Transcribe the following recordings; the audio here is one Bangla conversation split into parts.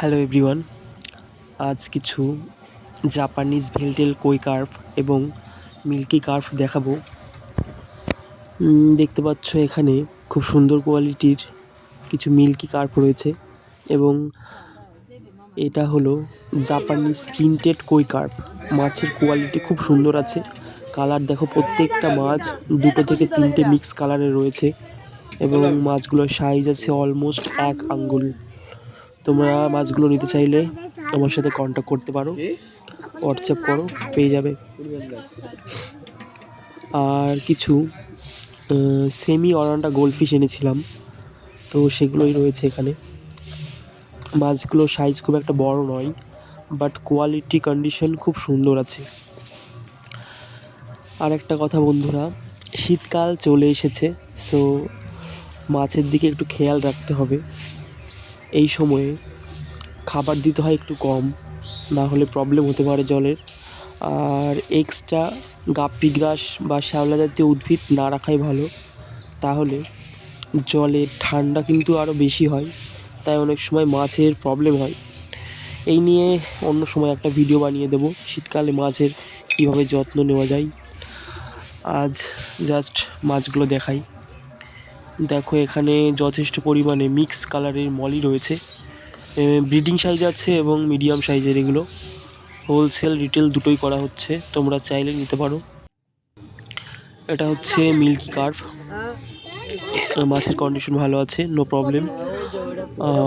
হ্যালো এভরিওয়ান আজ কিছু জাপানিজ ভেলটেল কই কার্ভ এবং মিল্কি কার্ভ দেখাবো। দেখতে পাচ্ছ এখানে খুব সুন্দর কোয়ালিটির কিছু মিল্কি কার্ভ রয়েছে এবং এটা হলো জাপানিজ প্রিন্টেড কই কার্ভ মাছের কোয়ালিটি খুব সুন্দর আছে। কালার দেখো, প্রত্যেকটা মাছ দুটো থেকে তিনটে মিক্স কালারের রয়েছে এবং মাছগুলোর সাইজ আছে অলমোস্ট এক আঙ্গুল। তোমরা মাছগুলো নিতে চাইলে আমার সাথে কন্ট্যাক্ট করতে পারো। হোয়াটসঅ্যাপ করো পেয়ে যাবে। আর কিছু সেমি অরান্ডা গোল্ডফিশ এনেছিলাম। তো সেগুলোই রয়েছে এখানে। মাছগুলোর সাইজ খুব একটা বড় নয় বাট কোয়ালিটি কন্ডিশন খুব সুন্দর আছে। আর একটা কথা বন্ধুরা শীতকাল চলে এসেছে সো মাছের দিকে একটু খেয়াল রাখতে হবে। এই সময়ে খাবার দিতে হয় একটু কম, না হলে প্রবলেম হতে পারে জলের। আর এক্সট্রা গাপ্পি গ্রাস বা শ্যাওলা জাতীয় উদ্ভিদ না রাখাই ভালো। তাহলে জলে ঠান্ডা কিন্তু আরও বেশি হয়, তাই অনেক সময় মাছের প্রবলেম হয়। এই নিয়ে অন্য সময় একটা ভিডিও বানিয়ে দেবো, শীতকালে মাছের কীভাবে যত্ন নেওয়া যায়। আজ জাস্ট মাছগুলো দেখাই। দেখো, এখানে যথেষ্ট পরিমাণে মিক্স কালারের মলি রয়েছে। ব্রিডিং সাইজ আছে এবং মিডিয়াম সাইজের এগুলো। হোলসেল রিটেল দুটোই করা হচ্ছে, তোমরা চাইলে নিতে পারো। এটা হচ্ছে মিল্কি কার্ভ মাছের কন্ডিশন ভালো আছে নো প্রবলেম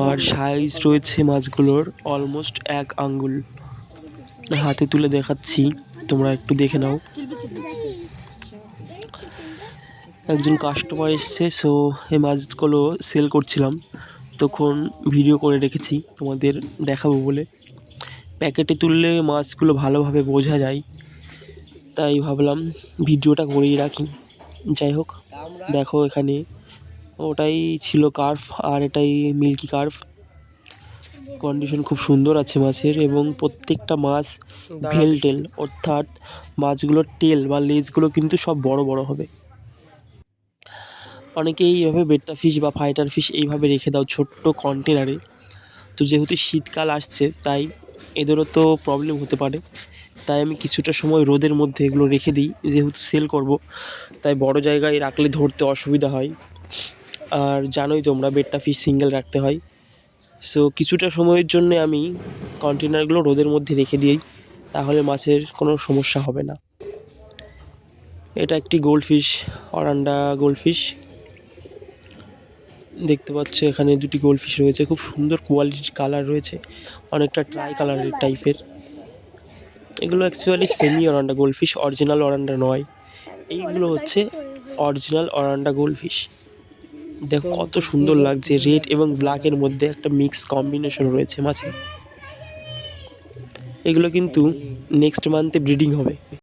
আর সাইজ রয়েছে মাছগুলোর অলমোস্ট এক আঙ্গুল। হাতে তুলে দেখাচ্ছি, তোমরা একটু দেখে নাও। একজন কাস্টমার এসছে সো এই মাছগুলো সেল করছিলাম। তখন ভিডিও করে রেখেছি, তোমাদের দেখাবো বলে। প্যাকেটে তুললে মাছগুলো ভালোভাবে বোঝা যায়। তাই ভাবলাম ভিডিওটা করেই রাখি। যাই হোক, দেখো এখানে। ওটাই ছিল কার্ভ আর এটাই মিল্কি কার্ভ কন্ডিশন খুব সুন্দর আছে মাছের এবং প্রত্যেকটা মাছ ভেল টেল অর্থাৎ মাছগুলোর টেল বা লেজগুলো কিন্তু সব বড় বড় হবে। অনেকেই এইভাবে বেট্টা ফিশ বা ফাইটার ফিশ এইভাবে রেখে দাও ছোট্ট কন্টেনারে তো যেহেতু শীতকাল আসছে তাই এদেরও তো প্রবলেম হতে পারে। তাই আমি কিছুটা সময় রোদের মধ্যে এগুলো রেখে দিই যেহেতু সেল করব। তাই বড় জায়গায় রাখলে ধরতে অসুবিধা হয়। আর জানোই তোমরা বেট্টা ফিশ সিঙ্গেল রাখতে হয়। সো কিছুটা সময়ের জন্য আমি কন্টেনারগুলো রোদের মধ্যে রেখে দিই, তাহলে মাছের কোনো সমস্যা হবে না। এটা একটি গোল্ডফিশ অরান্ডা গোল্ডফিশ দেখতে পাচ্ছ এখানে দুটি গোল্ডফিশ রয়েছে, খুব সুন্দর কোয়ালিটির কালার রয়েছে, অনেকটা ট্রাই কালারের টাইপের। এগুলো actually semi oranda goldfish original oranda নয়। এইগুলো হচ্ছে অরিজিনাল অরান্ডা গোল্ডফিশ দেখো কত সুন্দর লাগছে রেড এবং ব্ল্যাকের মধ্যে। একটা মিক্স কম্বিনেশন রয়েছে মাছে এগুলো কিন্তু নেক্সট মান্থে ব্রিডিং হবে।